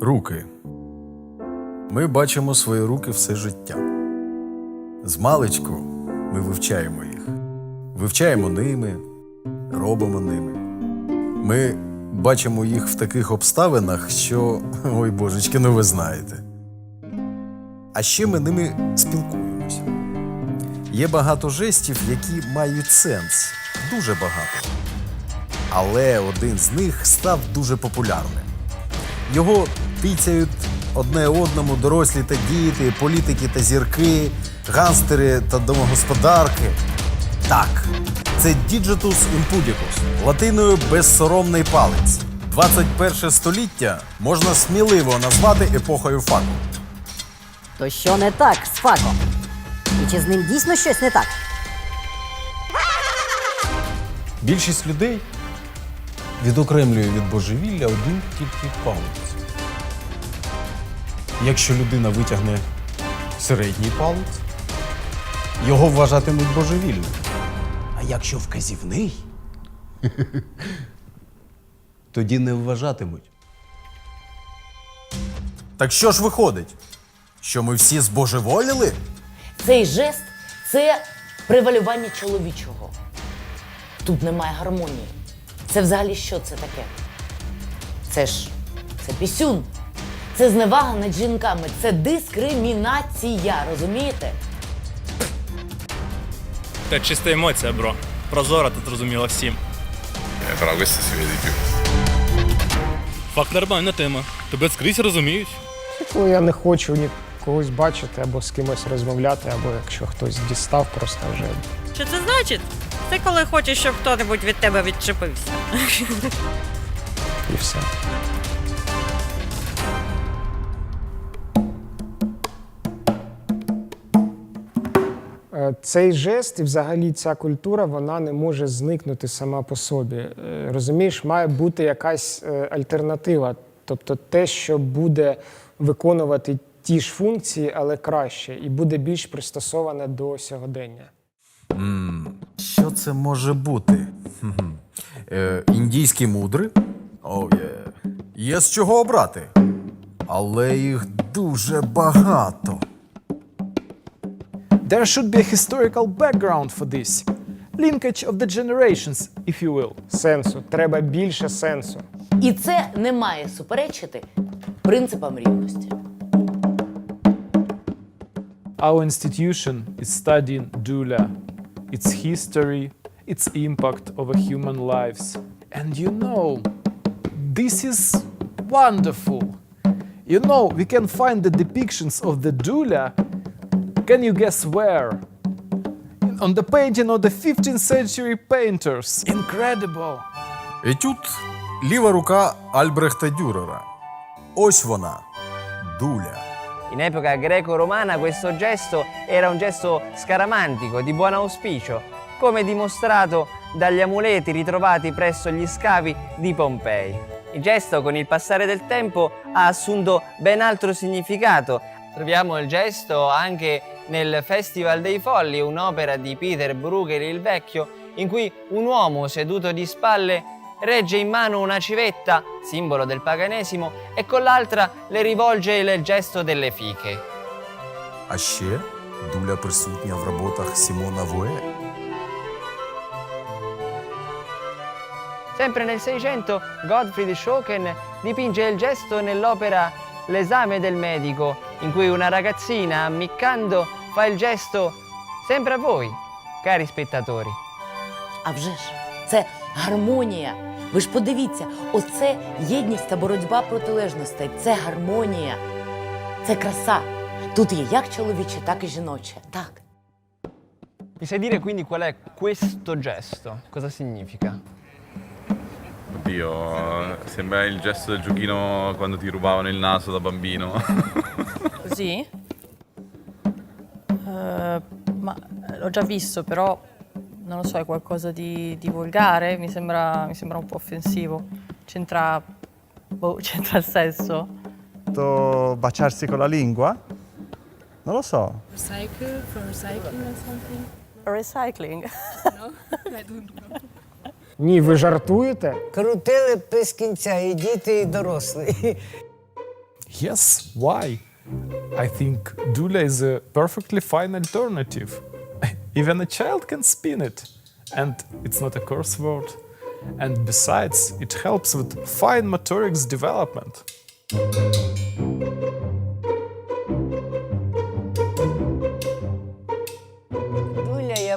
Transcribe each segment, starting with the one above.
Руки. Ми бачимо свої руки все життя. З маличку ми вивчаємо їх. Вивчаємо ними, робимо ними. Ми бачимо їх в таких обставинах, що, ой божечки, ну ви знаєте. А ще ми ними спілкуємося. Є багато жестів, які мають сенс, дуже багато. Але один з них став дуже популярним. Його піцяють одне одному дорослі та діти, політики та зірки, ганстери та домогосподарки. Так, це Digitus Impudicus, латиною безсоромний палець. 21 століття можна сміливо назвати епохою факу. То що не так з факом? І чи з ним дійсно щось не так? Більшість людей відокремлює від божевілля один тільки палець. Якщо людина витягне середній палець, його вважатимуть божевільним. А якщо вказівний, тоді не вважатимуть. Так що ж виходить? Що ми всі збожеволіли? Цей жест це превалювання чоловічого. Тут немає гармонії. Це взагалі що це таке? Це ж це пісюн. Це зневага над жінками, це дискримінація, розумієте? Це чиста емоція, бро. Прозора тут зрозуміла всім. Vede di più. Факт нормальна тема. Тебе скрізь розуміють. Коли я не хочу ні когось бачити або з кимось розмовляти, або якщо хтось дістав, просто вже Що це значить? Це коли хочеш, щоб хто-небудь від тебе відчепився. і все. Цей жест і взагалі ця культура вона не може зникнути сама по собі. Е, Розумієш, має бути якась е, альтернатива, тобто те, що буде виконувати ті ж функції, але краще, і буде більш пристосоване до сьогодення. Що це може бути? Е, індійські мудри? О, є. Є з чого обрати. Але їх дуже багато. There should be a historical background for this. Linkage of the generations, if you will. Сенсу, треба більше сенсу. І це не має суперечити принципам рівності. Our institution is studying Dula, its history, its impact over human lives. And you know, this is wonderful. You know, we can find the depictions of the Dula. Can you guess where? On the painting of the 15th century painters. Incredible! Етюд ліва рука Альбрехта Дюрера. Ось вона. Дуля. In epoca greco-romana questo gesto era un gesto scaramantico, di buon auspicio, come dimostrato dagli amuleti ritrovati presso gli scavi di Pompei. Il gesto con il passare del tempo ha assunto ben altro significato. Troviamo il gesto anche nel Festival dei Folli, un'opera di Peter Bruegel il Vecchio, in cui un uomo seduto di spalle regge in mano una civetta, simbolo del paganesimo, e con l'altra le rivolge il gesto delle fiche. А ще дуля присутня в роботах Сімона Вуе. Sempre nel Seicento, Gottfried Schocken dipinge il gesto nell'opera L'esame del medico, in cui una ragazzina, ammiccando, fa il gesto sempre a voi, cari spettatori. А вже ж, це гармонія. Ви ж подивіться, оце єдність та боротьба протилежностей. Це гармонія, це краса. Тут є як чоловіче, так і жіноче. Так. Mi sai dire quindi qual è questo gesto? Cosa significa? Oddio, sembra il gesto del giochino quando ti rubavano il naso da bambino. Così? Eh, ma l'ho già visto, però non lo so, è qualcosa di, di volgare, mi sembra, mi sembra un po' offensivo. C'entra, boh, c'entra il sesso? fatto baciarsi con la lingua? Non lo so. Recycle for recycling or something? Recycling. Ні, ви жартуєте? Крутили без кінця і діти, і дорослі. Yes, why? I think Dula is a perfectly fine alternative. Even a child can spin it. And it's not a curse word. And besides, it helps with fine motorics development.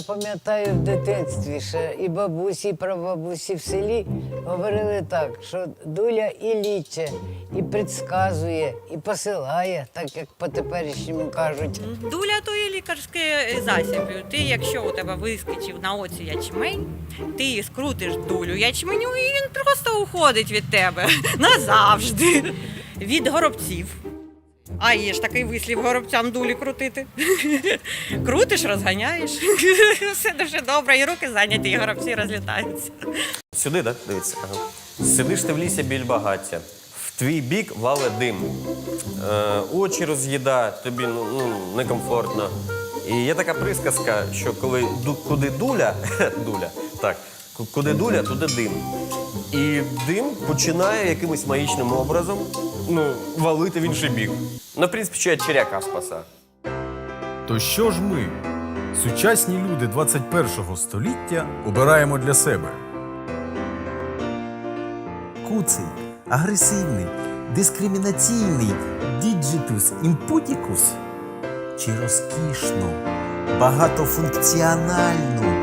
Пам'ятаю в дитинстві, ще і бабусі, і прабабусі в селі говорили так, що дуля і ліче, і предсказує, і посилає, так як по теперішньому кажуть. Дуля то є лікарський засіб. Ти, якщо у тебе вискочив на оці ячмень, ти скрутиш дулю ячменю, і він просто уходить від тебе назавжди. Від горобців. А є ж такий вислів горобцям дулі крутити. Крутиш, розганяєш. Все дуже добре, і руки зайняті, і горобці розлітаються. Сюди, так? Дивіться. Ага. Сидиш ти в лісі біль багаття. В твій бік вале дим. Е, очі роз'їда, тобі ну, ну, некомфортно. І є така присказка, що коли куди дуля, дуля, так, куди дуля, туди дим. І дим починає якимось магічним образом ну, валити в інший бік. Ну, в принципі, що я черяка спаса. То що ж ми, сучасні люди 21 століття, обираємо для себе? Куций, агресивний, дискримінаційний діджитус імпутікус чи розкішну, багатофункціональну